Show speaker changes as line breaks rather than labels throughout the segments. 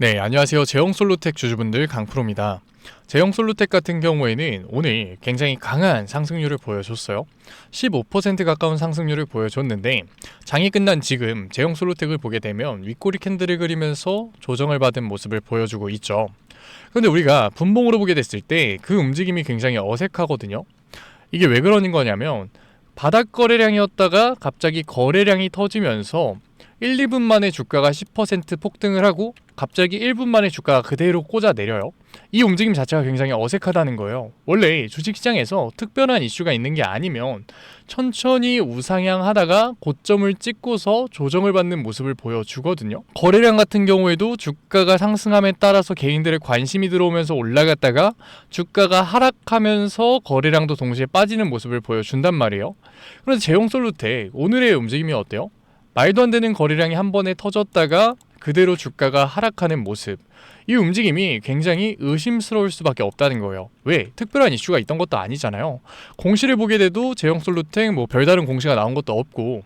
네, 안녕하세요. 제형솔루텍 주주분들 강프로입니다. 제형솔루텍 같은 경우에는 오늘 굉장히 강한 상승률을 보여줬어요. 15% 가까운 상승률을 보여줬는데 장이 끝난 지금 제형솔루텍을 보게 되면 윗꼬리 캔들을 그리면서 조정을 받은 모습을 보여주고 있죠. 그런데 우리가 분봉으로 보게 됐을 때 그 움직임이 굉장히 어색하거든요. 이게 왜 그러는 거냐면 바닥 거래량이었다가 갑자기 거래량이 터지면서 1, 2분 만에 주가가 10% 폭등을 하고 갑자기 1분 만에 주가가 그대로 꽂아 내려요. 이 움직임 자체가 굉장히 어색하다는 거예요. 원래 주식시장에서 특별한 이슈가 있는 게 아니면 천천히 우상향 하다가 고점을 찍고서 조정을 받는 모습을 보여주거든요. 거래량 같은 경우에도 주가가 상승함에 따라서 개인들의 관심이 들어오면서 올라갔다가 주가가 하락하면서 거래량도 동시에 빠지는 모습을 보여준단 말이에요. 그런데 제용솔루텍 오늘의 움직임이 어때요? 말도 안 되는 거래량이 한 번에 터졌다가 그대로 주가가 하락하는 모습. 이 움직임이 굉장히 의심스러울 수밖에 없다는 거예요. 왜? 특별한 이슈가 있던 것도 아니잖아요. 공시를 보게 돼도 제형솔루텍 뭐 별다른 공시가 나온 것도 없고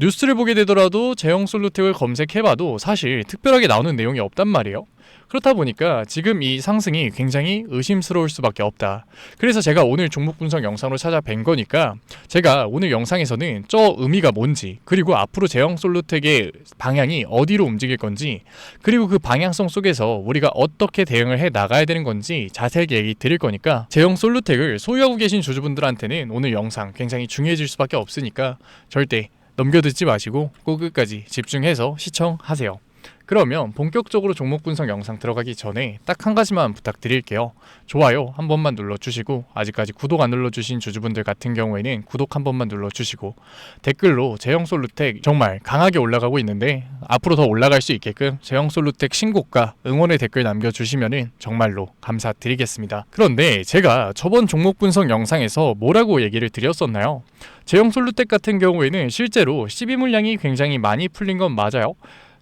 뉴스를 보게 되더라도 제형솔루텍을 검색해봐도 사실 특별하게 나오는 내용이 없단 말이에요. 그렇다 보니까 지금 이 상승이 굉장히 의심스러울 수밖에 없다. 그래서 제가 오늘 종목 분석 영상으로 찾아뵌 거니까 제가 오늘 영상에서는 저 의미가 뭔지 그리고 앞으로 제형 솔루텍의 방향이 어디로 움직일 건지 그리고 그 방향성 속에서 우리가 어떻게 대응을 해 나가야 되는 건지 자세하게 얘기 드릴 거니까 제형 솔루텍을 소유하고 계신 주주분들한테는 오늘 영상 굉장히 중요해질 수밖에 없으니까 절대 넘겨듣지 마시고 꼭 끝까지 집중해서 시청하세요. 그러면 본격적으로 종목 분석 영상 들어가기 전에 딱 한 가지만 부탁드릴게요. 좋아요 한 번만 눌러주시고 아직까지 구독 안 눌러주신 주주분들 같은 경우에는 구독 한 번만 눌러주시고 댓글로 제형솔루텍 정말 강하게 올라가고 있는데 앞으로 더 올라갈 수 있게끔 제형솔루텍 신고가 응원의 댓글 남겨주시면 정말로 감사드리겠습니다. 그런데 제가 저번 종목 분석 영상에서 뭐라고 얘기를 드렸었나요? 제형솔루텍 같은 경우에는 실제로 12물량이 굉장히 많이 풀린 건 맞아요.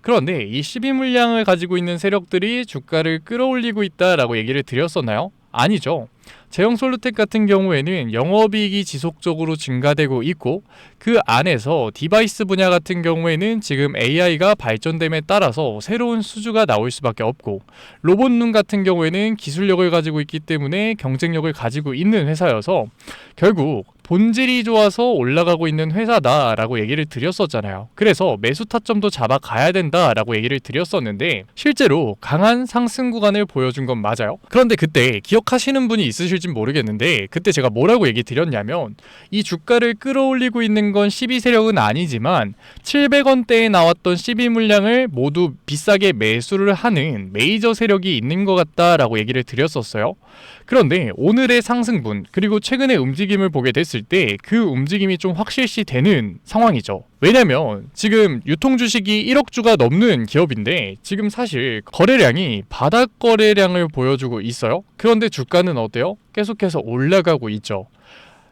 그런데 이 12물량을 가지고 있는 세력들이 주가를 끌어올리고 있다라고 얘기를 드렸었나요? 아니죠. 제형 솔루텍 같은 경우에는 영업이익이 지속적으로 증가되고 있고 그 안에서 디바이스 분야 같은 경우에는 지금 AI가 발전됨에 따라서 새로운 수주가 나올 수밖에 없고 로봇 눈 같은 경우에는 기술력을 가지고 있기 때문에 경쟁력을 가지고 있는 회사여서 결국 본질이 좋아서 올라가고 있는 회사다라고 얘기를 드렸었잖아요. 그래서 매수 타점도 잡아가야 된다라고 얘기를 드렸었는데 실제로 강한 상승 구간을 보여준 건 맞아요. 그런데 그때 기억하시는 분이 있으실 진 모르겠는데 그때 제가 뭐라고 얘기 드렸냐면 이 주가를 끌어올리고 있는 건 12세력은 아니지만 700원대에 나왔던 12물량을 모두 비싸게 매수를 하는 메이저 세력이 있는 것 같다라고 얘기를 드렸었어요. 그런데 오늘의 상승분 그리고 최근의 움직임을 보게 됐을 때 그 움직임이 좀 확실시 되는 상황이죠. 왜냐면 지금 유통 주식이 1억 주가 넘는 기업인데 지금 사실 거래량이 바닥 거래량을 보여주고 있어요. 그런데 주가는 어때요? 계속해서 올라가고 있죠.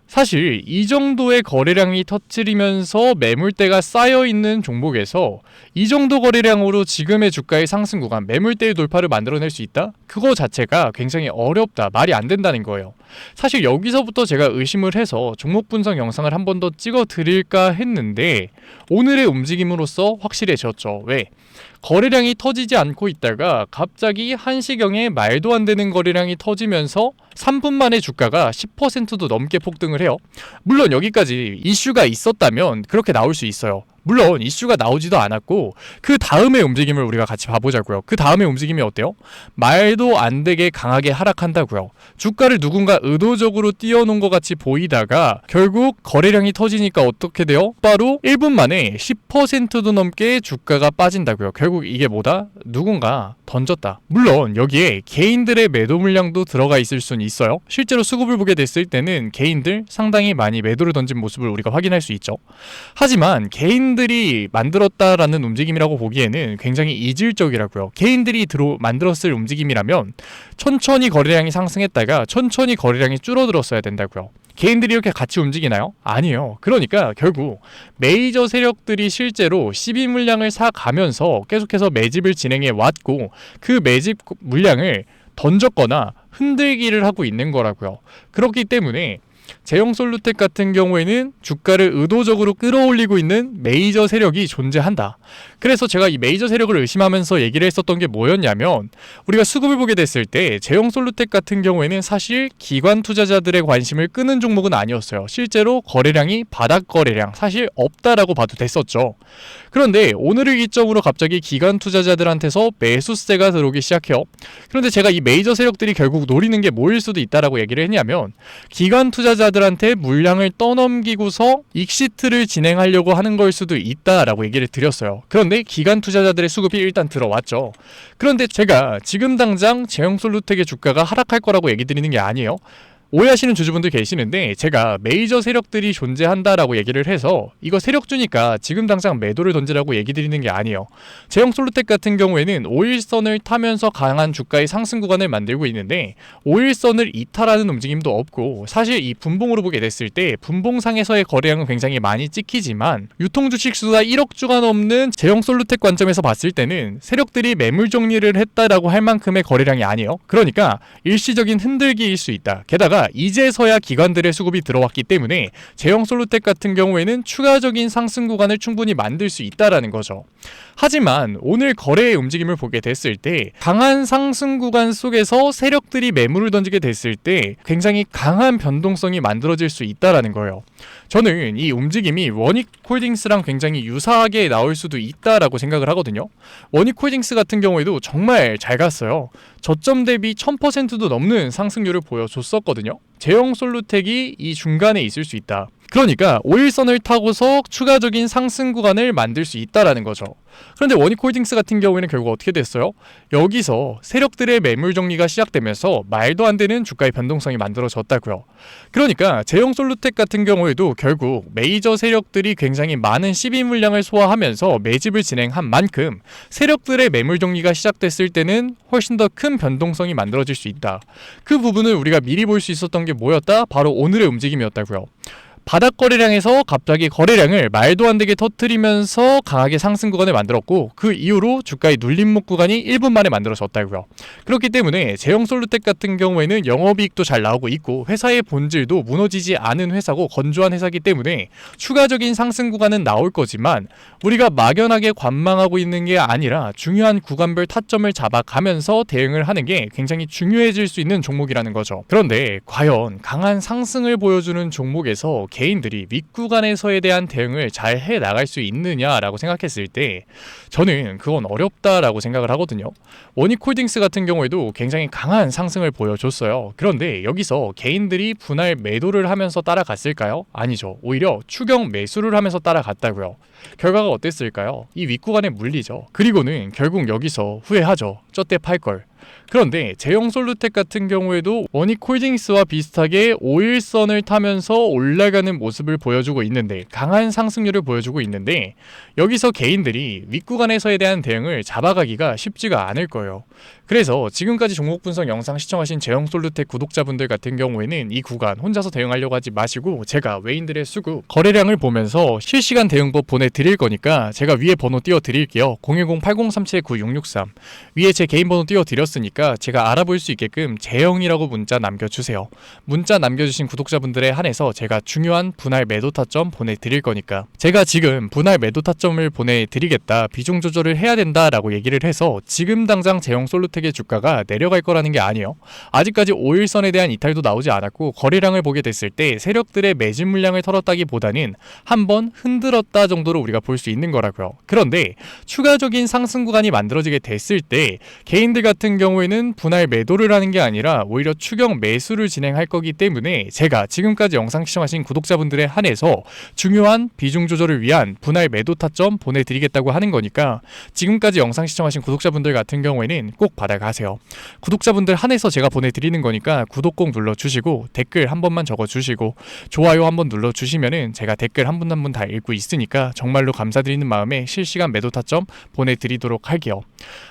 사실 이 정도의 거래량이 터뜨리면서 매물대가 쌓여 있는 종목에서 이 정도 거래량으로 지금의 주가의 상승 구간 매물대의 돌파를 만들어낼 수 있다? 그거 자체가 굉장히 어렵다. 말이 안 된다는 거예요. 사실 여기서부터 제가 의심을 해서 종목 분석 영상을 한 번 더 찍어 드릴까 했는데 오늘의 움직임으로써 확실해졌죠. 왜? 거래량이 터지지 않고 있다가 갑자기 한시경에 말도 안 되는 거래량이 터지면서 3분 만에 주가가 10%도 넘게 폭등을 해요. 물론 여기까지 이슈가 있었다면 그렇게 나올 수 있어요. 물론 이슈가 나오지도 않았고 그 다음의 움직임을 우리가 같이 봐보자고요. 그 다음의 움직임이 어때요? 말도 안 되게 강하게 하락한다고요. 주가를 누군가 의도적으로 띄워놓은 것 같이 보이다가 결국 거래량이 터지니까 어떻게 돼요? 바로 1분 만에 10%도 넘게 주가가 빠진다고요. 결국 이게 뭐다? 누군가 던졌다. 물론 여기에 개인들의 매도 물량도 들어가 있을 수는 있어요. 실제로 수급을 보게 됐을 때는 개인들 상당히 많이 매도를 던진 모습을 우리가 확인할 수 있죠. 하지만 개인 들이 만들었다라는 움직임이라고 보기에는 굉장히 이질적이라고요. 개인들이 들어 만들었을 움직임이라면 천천히 거래량이 상승했다가 천천히 거래량이 줄어들었어야 된다고요. 개인들이 이렇게 같이 움직이나요? 아니요. 그러니까 결국 메이저 세력들이 실제로 12 물량을 사 가면서 계속해서 매집을 진행해 왔고 그 매집 물량을 던졌거나 흔들기를 하고 있는 거라고요. 그렇기 때문에 제형솔루텍 같은 경우에는 주가를 의도적으로 끌어올리고 있는 메이저 세력이 존재한다. 그래서 제가 이 메이저 세력을 의심하면서 얘기를 했었던 게 뭐였냐면 우리가 수급을 보게 됐을 때 제형솔루텍 같은 경우에는 사실 기관 투자자들의 관심을 끄는 종목은 아니었어요. 실제로 거래량이 바닥 거래량 사실 없다라고 봐도 됐었죠. 그런데 오늘을 기점으로 갑자기 기관 투자자들한테서 매수세가 들어오기 시작해요. 그런데 제가 이 메이저 세력들이 결국 노리는 게 뭐일 수도 있다라고 얘기를 했냐면 기관 투자 자들한테 물량을 떠넘기고서 익시트를 진행하려고 하는 걸 수도 있다라고 얘기를 드렸어요. 그런데 기관 투자자들의 수급이 일단 들어왔죠. 그런데 제가 지금 당장 제형솔루텍의 주가가 하락할 거라고 얘기 드리는 게 아니에요. 오해하시는 주주분들 계시는데 제가 메이저 세력들이 존재한다라고 얘기를 해서 이거 세력주니까 지금 당장 매도를 던지라고 얘기 드리는 게 아니에요. 제형 솔루텍 같은 경우에는 5일선을 타면서 강한 주가의 상승 구간을 만들고 있는데 5일선을 이탈하는 움직임도 없고 사실 이 분봉으로 보게 됐을 때 분봉상에서의 거래량은 굉장히 많이 찍히지만 유통 주식 수가 1억 주가 넘는 제형 솔루텍 관점에서 봤을 때는 세력들이 매물 정리를 했다라고 할 만큼의 거래량이 아니에요. 그러니까 일시적인 흔들기일 수 있다. 게다가 이제서야 기관들의 수급이 들어왔기 때문에 제형 솔루텍 같은 경우에는 추가적인 상승 구간을 충분히 만들 수 있다라는 거죠. 하지만 오늘 거래의 움직임을 보게 됐을 때 강한 상승 구간 속에서 세력들이 매물을 던지게 됐을 때 굉장히 강한 변동성이 만들어질 수 있다라는 거예요. 저는 이 움직임이 원익 홀딩스랑 굉장히 유사하게 나올 수도 있다라고 생각을 하거든요. 원익 홀딩스 같은 경우에도 정말 잘 갔어요. 저점 대비 1000%도 넘는 상승률을 보여줬었거든요. 제형 솔루텍이 이 중간에 있을 수 있다. 그러니까 5일선을 타고서 추가적인 상승 구간을 만들 수 있다라는 거죠. 그런데 원익홀딩스 같은 경우에는 결국 어떻게 됐어요? 여기서 세력들의 매물 정리가 시작되면서 말도 안 되는 주가의 변동성이 만들어졌다고요. 그러니까 제형 솔루텍 같은 경우에도 결국 메이저 세력들이 굉장히 많은 시비 물량을 소화하면서 매집을 진행한 만큼 세력들의 매물 정리가 시작됐을 때는 훨씬 더 큰 변동성이 만들어질 수 있다. 그 부분을 우리가 미리 볼 수 있었던 게 뭐였다? 바로 오늘의 움직임이었다고요. 바닥 거래량에서 갑자기 거래량을 말도 안 되게 터트리면서 강하게 상승 구간을 만들었고 그 이후로 주가의 눌림목 구간이 1분 만에 만들어졌다고요. 그렇기 때문에 제형 솔루텍 같은 경우에는 영업이익도 잘 나오고 있고 회사의 본질도 무너지지 않은 회사고 건조한 회사기 때문에 추가적인 상승 구간은 나올 거지만 우리가 막연하게 관망하고 있는 게 아니라 중요한 구간별 타점을 잡아가면서 대응을 하는 게 굉장히 중요해질 수 있는 종목이라는 거죠. 그런데 과연 강한 상승을 보여주는 종목에서 개인들이 윗구간에서에 대한 대응을 잘 해 나갈 수 있느냐라고 생각했을 때 저는 그건 어렵다라고 생각을 하거든요. 원익홀딩스 같은 경우에도 굉장히 강한 상승을 보여줬어요. 그런데 여기서 개인들이 분할 매도를 하면서 따라갔을까요? 아니죠. 오히려 추경 매수를 하면서 따라갔다고요. 결과가 어땠을까요? 이 윗구간에 물리죠. 그리고는 결국 여기서 후회하죠. 저 때 팔 걸. 그런데 제형 솔루텍 같은 경우에도 원익홀딩스와 비슷하게 5일선을 타면서 올라가는 모습을 보여주고 있는데 강한 상승률을 보여주고 있는데 여기서 개인들이 윗구간에서에 대한 대응을 잡아가기가 쉽지가 않을 거예요. 그래서 지금까지 종목 분석 영상 시청하신 제형 솔루텍 구독자분들 같은 경우에는 이 구간 혼자서 대응하려고 하지 마시고 제가 외인들의 수급 거래량을 보면서 실시간 대응법 보내드릴 거니까 제가 위에 번호 띄워드릴게요. 010-8037-9663 위에 제 개인 번호 띄워드렸으니까 제가 알아볼 수 있게끔 제형이라고 문자 남겨주세요. 문자 남겨주신 구독자분들에 한해서 제가 중요한 분할 매도 타점 보내드릴 거니까 제가 지금 분할 매도 타점을 보내드리겠다 비중 조절을 해야 된다라고 얘기를 해서 지금 당장 제형 솔루텍 의 주가가 내려갈 거라는 게 아니에요. 아직까지 5일선에 대한 이탈도 나오지 않았고 거래량을 보게 됐을 때 세력들의 매진 물량을 털었다기보다는 한 번 흔들었다 정도로 우리가 볼 수 있는 거라고요. 그런데 추가적인 상승 구간이 만들어지게 됐을 때 개인들 같은 경우에는 분할 매도를 하는 게 아니라 오히려 추경 매수를 진행할 거기 때문에 제가 지금까지 영상 시청하신 구독자분들에 한해서 중요한 비중 조절을 위한 분할 매도 타점 보내드리겠다고 하는 거니까 지금까지 영상 시청하신 구독자분들 같은 경우에는 꼭 받아가세요. 구독자분들 한해서 제가 보내드리는 거니까 구독 꼭 눌러주시고 댓글 한 번만 적어주시고 좋아요 한 번 눌러주시면은 제가 댓글 한 분 한 분 다 읽고 있으니까 정말로 감사드리는 마음에 실시간 매도 타점 보내드리도록 할게요.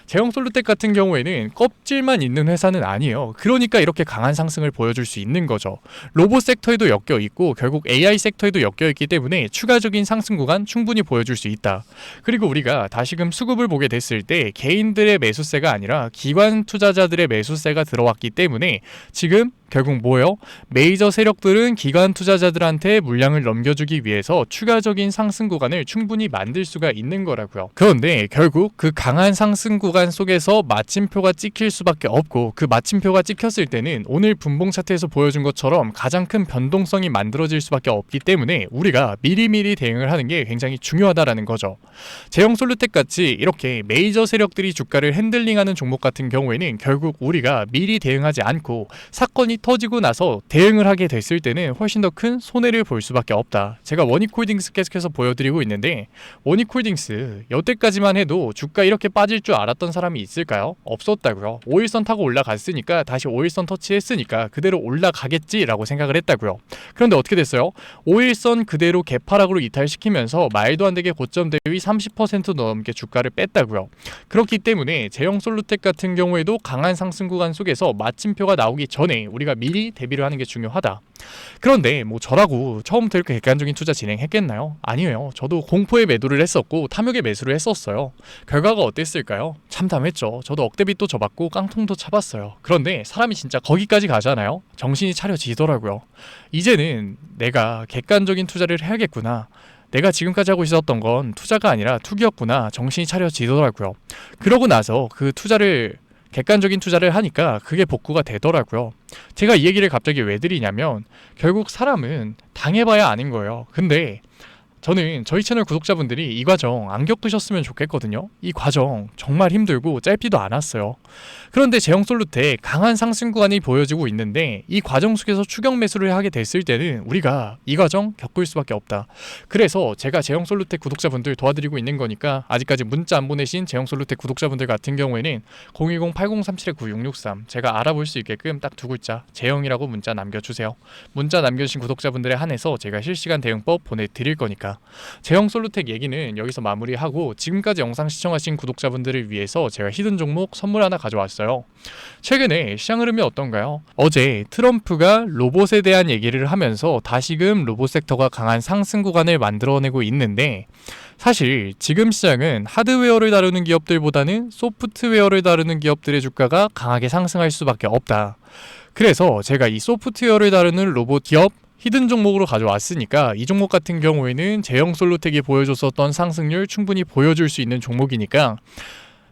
제형 솔루텍 같은 경우에는 껍질만 있는 회사는 아니에요. 그러니까 이렇게 강한 상승을 보여줄 수 있는 거죠. 로봇 섹터에도 엮여 있고 결국 AI 섹터에도 엮여 있기 때문에 추가적인 상승 구간 충분히 보여줄 수 있다. 그리고 우리가 다시금 수급을 보게 됐을 때 개인들의 매수세가 아니라 기관 투자자들의 매수세가 들어왔기 때문에 지금 결국 뭐예요? 메이저 세력들은 기관 투자자들한테 물량을 넘겨주기 위해서 추가적인 상승 구간을 충분히 만들 수가 있는 거라고요. 그런데 결국 그 강한 상승 구간 속에서 마침표가 찍힐 수밖에 없고 그 마침표가 찍혔을 때는 오늘 분봉 차트에서 보여준 것처럼 가장 큰 변동성이 만들어질 수밖에 없기 때문에 우리가 미리미리 대응을 하는 게 굉장히 중요하다라는 거죠. 제형 솔루텍 같이 이렇게 메이저 세력들이 주가를 핸들링하는 종목 같은 경우에는 결국 우리가 미리 대응하지 않고 사건이 터지고 나서 대응을 하게 됐을 때는 훨씬 더 큰 손해를 볼 수밖에 없다. 제가 원익홀딩스 계속해서 보여드리고 있는데 원익홀딩스 여태까지만 해도 주가 이렇게 빠질 줄 알았던 사람이 있을까요? 없었다고요. 5일선 타고 올라갔으니까 다시 5일선 터치했으니까 그대로 올라가겠지라고 생각을 했다고요. 그런데 어떻게 됐어요? 5일선 그대로 개파락으로 이탈시키면서 말도 안 되게 고점 대비 30% 넘게 주가를 뺐다고요. 그렇기 때문에 제형 솔루텍 같은 경우에도 강한 상승 구간 속에서 마침표가 나오기 전에 우리 가 미리 대비를 하는 게 중요하다. 그런데 뭐 저라고 처음부터 이렇게 객관적인 투자 진행했겠나요? 아니에요. 저도 공포의 매도를 했었고 탐욕의 매수를 했었어요. 결과가 어땠을까요? 참담했죠. 저도 억대빚도 져봤고 깡통도 차봤어요. 그런데 사람이 진짜 거기까지 가잖아요. 정신이 차려지더라고요. 이제는 내가 객관적인 투자를 해야겠구나. 내가 지금까지 하고 있었던 건 투자가 아니라 투기였구나 정신이 차려지더라고요. 그러고 나서 그 투자를 객관적인 투자를 하니까 그게 복구가 되더라고요. 제가 이 얘기를 갑자기 왜 드리냐면 결국 사람은 당해봐야 아는 거예요. 근데 저는 저희 채널 구독자분들이 이 과정 안 겪으셨으면 좋겠거든요. 이 과정 정말 힘들고 짧지도 않았어요. 그런데 제형 솔루테 강한 상승 구간이 보여지고 있는데 이 과정 속에서 추격 매수를 하게 됐을 때는 우리가 이 과정 겪을 수밖에 없다. 그래서 제가 제형 솔루테 구독자분들 도와드리고 있는 거니까 아직까지 문자 안 보내신 제형 솔루테 구독자분들 같은 경우에는 010-8037-9663 제가 알아볼 수 있게끔 딱 두 글자 제형이라고 문자 남겨주세요. 문자 남겨주신 구독자분들에 한해서 제가 실시간 대응법 보내드릴 거니까 제형 솔루텍 얘기는 여기서 마무리하고 지금까지 영상 시청하신 구독자분들을 위해서 제가 히든 종목 선물 하나 가져왔어요. 최근에 시장 흐름이 어떤가요? 어제 트럼프가 로봇에 대한 얘기를 하면서 다시금 로봇 섹터가 강한 상승 구간을 만들어내고 있는데 사실 지금 시장은 하드웨어를 다루는 기업들보다는 소프트웨어를 다루는 기업들의 주가가 강하게 상승할 수밖에 없다. 그래서 제가 이 소프트웨어를 다루는 로봇 기업 히든 종목으로 가져왔으니까 이 종목 같은 경우에는 제형 솔루텍이 보여줬었던 상승률 충분히 보여줄 수 있는 종목이니까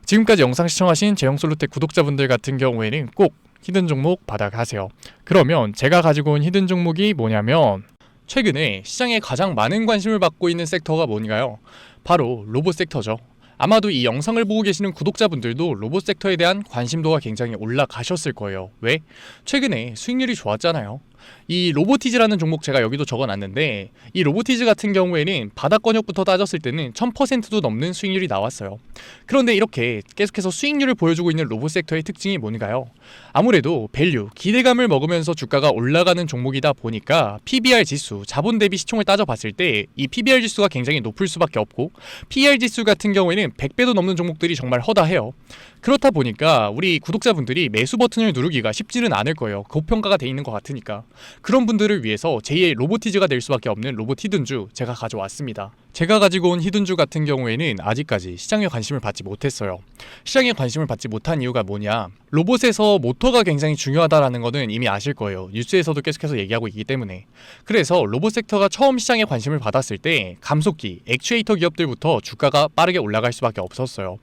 지금까지 영상 시청하신 제형 솔루텍 구독자분들 같은 경우에는 꼭 히든 종목 받아가세요. 그러면 제가 가지고 온 히든 종목이 뭐냐면 최근에 시장에 가장 많은 관심을 받고 있는 섹터가 뭔가요? 바로 로봇 섹터죠. 아마도 이 영상을 보고 계시는 구독자분들도 로봇 섹터에 대한 관심도가 굉장히 올라가셨을 거예요. 왜? 최근에 수익률이 좋았잖아요. 이 로보티즈라는 종목 제가 여기도 적어놨는데 이 로보티즈 같은 경우에는 바닥권역부터 따졌을 때는 1000%도 넘는 수익률이 나왔어요. 그런데 이렇게 계속해서 수익률을 보여주고 있는 로봇 섹터의 특징이 뭔가요? 아무래도 밸류, 기대감을 먹으면서 주가가 올라가는 종목이다 보니까 PBR 지수, 자본 대비 시총을 따져봤을 때 이 PBR 지수가 굉장히 높을 수밖에 없고 PER 지수 같은 경우에는 100배도 넘는 종목들이 정말 허다해요. 그렇다 보니까 우리 구독자분들이 매수 버튼을 누르기가 쉽지는 않을 거예요. 고평가가 돼 있는 것 같으니까. 그런 분들을 위해서 제2의 로보티즈가 될 수밖에 없는 로봇 히든주 제가 가져왔습니다. 제가 가지고 온 히든주 같은 경우에는 아직까지 시장에 관심을 받지 못했어요. 시장에 관심을 받지 못한 이유가 뭐냐? 로봇에서 모터가 굉장히 중요하다라는 거는 이미 아실 거예요. 뉴스에서도 계속해서 얘기하고 있기 때문에. 그래서 로봇 섹터가 처음 시장에 관심을 받았을 때 감속기, 액추에이터 기업들부터 주가가 빠르게 올라갈 수밖에 없었어요.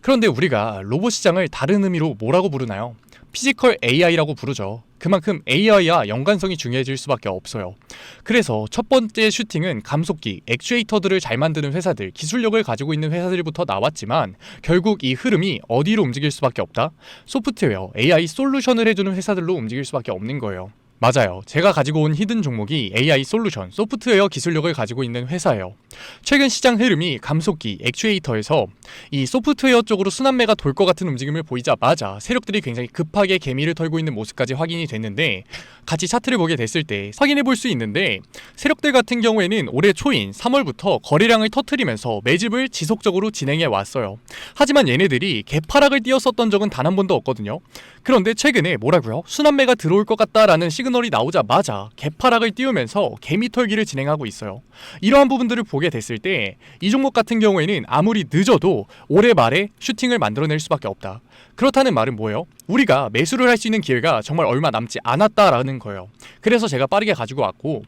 그런데 우리가 로봇 시장을 다른 의미로 뭐라고 부르나요? 피지컬 AI라고 부르죠. 그만큼 AI와 연관성이 중요해질 수밖에 없어요. 그래서 첫 번째 슈팅은 감속기, 액추에이터들 을 잘 만드는 회사들, 기술력을 가지고 있는 회사들부터 나왔지만 결국 이 흐름이 어디로 움직일 수밖에 없다? 소프트웨어, AI 솔루션을 해주는 회사들로 움직일 수밖에 없는 거예요. 맞아요. 제가 가지고 온 히든 종목이 AI 솔루션, 소프트웨어 기술력을 가지고 있는 회사예요. 최근 시장 흐름이 감속기, 액추에이터에서 이 소프트웨어 쪽으로 순환매가 돌 것 같은 움직임을 보이자마자 세력들이 굉장히 급하게 개미를 털고 있는 모습까지 확인이 됐는데 같이 차트를 보게 됐을 때 확인해 볼 수 있는데 세력들 같은 경우에는 올해 초인 3월부터 거래량을 터트리면서 매집을 지속적으로 진행해 왔어요. 하지만 얘네들이 개파락을 띄었었던 적은 단 한 번도 없거든요. 그런데 최근에 뭐라고요? 순환매가 들어올 것 같다라는 시그널 시그널이 나오자마자 개파락을 띄우면서 개미털기를 진행하고 있어요. 이러한 부분들을 보게 됐을 때 이 종목 같은 경우에는 아무리 늦어도 올해 말에 슈팅을 만들어낼 수밖에 없다. 그렇다는 말은 뭐예요? 우리가 매수를 할 수 있는 기회가 정말 얼마 남지 않았다라는 거예요. 그래서 제가 빠르게 가지고 왔고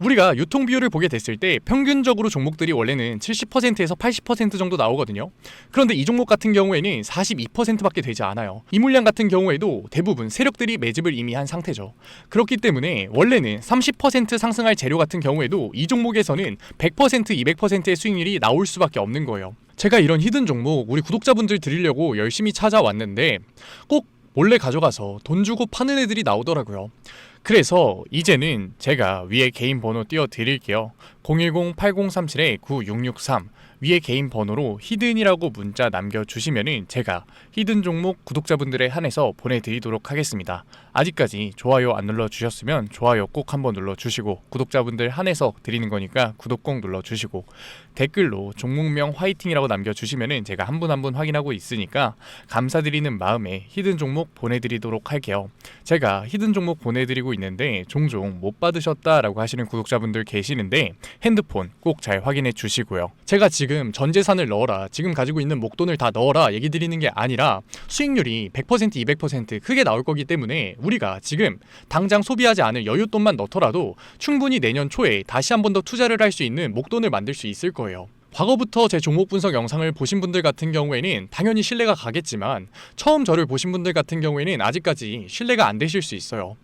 우리가 유통 비율을 보게 됐을 때 평균적으로 종목들이 원래는 70%에서 80% 정도 나오거든요. 그런데 이 종목 같은 경우에는 42%밖에 되지 않아요. 이 물량 같은 경우에도 대부분 세력들이 매집을 이미 한 상태죠. 그렇기 때문에 원래는 30% 상승할 재료 같은 경우에도 이 종목에서는 100% 200%의 수익률이 나올 수밖에 없는 거예요. 제가 이런 히든 종목 우리 구독자분들 드리려고 열심히 찾아왔는데 꼭 몰래 가져가서 돈 주고 파는 애들이 나오더라고요. 그래서 이제는 제가 위에 개인 번호 띄워 드릴게요. 010-8037-9663 위에 개인 번호로 히든이라고 문자 남겨주시면은 제가 히든 종목 구독자분들에 한해서 보내드리도록 하겠습니다. 아직까지 좋아요 안 눌러주셨으면 좋아요 꼭 한번 눌러주시고 구독자분들 한해서 드리는 거니까 구독 꼭 눌러주시고 댓글로 종목명 화이팅이라고 남겨주시면은 제가 한 분 한 분 확인하고 있으니까 감사드리는 마음에 히든 종목 보내드리도록 할게요. 제가 히든 종목 보내드리고 있는데 종종 못 받으셨다라고 하시는 구독자분들 계시는데 핸드폰 꼭 잘 확인해 주시고요. 제가 지금 전 재산을 넣어라, 지금 가지고 있는 목돈을 다 넣어라 얘기 드리는 게 아니라 수익률이 100% 200% 크게 나올 거기 때문에 우리가 지금 당장 소비하지 않을 여윳돈만 넣더라도 충분히 내년 초에 다시 한 번 더 투자를 할 수 있는 목돈을 만들 수 있을 거예요. 과거부터 제 종목 분석 영상을 보신 분들 같은 경우에는 당연히 신뢰가 가겠지만 처음 저를 보신 분들 같은 경우에는 아직까지 신뢰가 안 되실 수 있어요.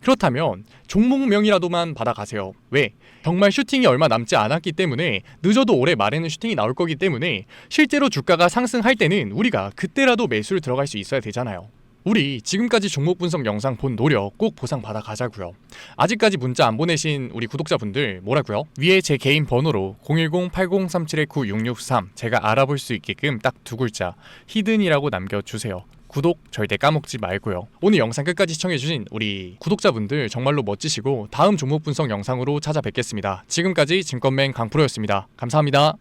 그렇다면 종목명이라도만 받아가세요. 왜? 정말 슈팅이 얼마 남지 않았기 때문에 늦어도 올해 말에는 슈팅이 나올 거기 때문에 실제로 주가가 상승할 때는 우리가 그때라도 매수를 들어갈 수 있어야 되잖아요. 우리 지금까지 종목 분석 영상 본 노력 꼭 보상 받아 가자고요. 아직까지 문자 안 보내신 우리 구독자분들 뭐라고요? 위에 제 개인 번호로 010-8037-9663 제가 알아볼 수 있게끔 딱 두 글자 히든이라고 남겨주세요. 구독 절대 까먹지 말고요. 오늘 영상 끝까지 시청해주신 우리 구독자분들 정말로 멋지시고 다음 종목 분석 영상으로 찾아뵙겠습니다. 지금까지 증권맨 강프로였습니다. 감사합니다.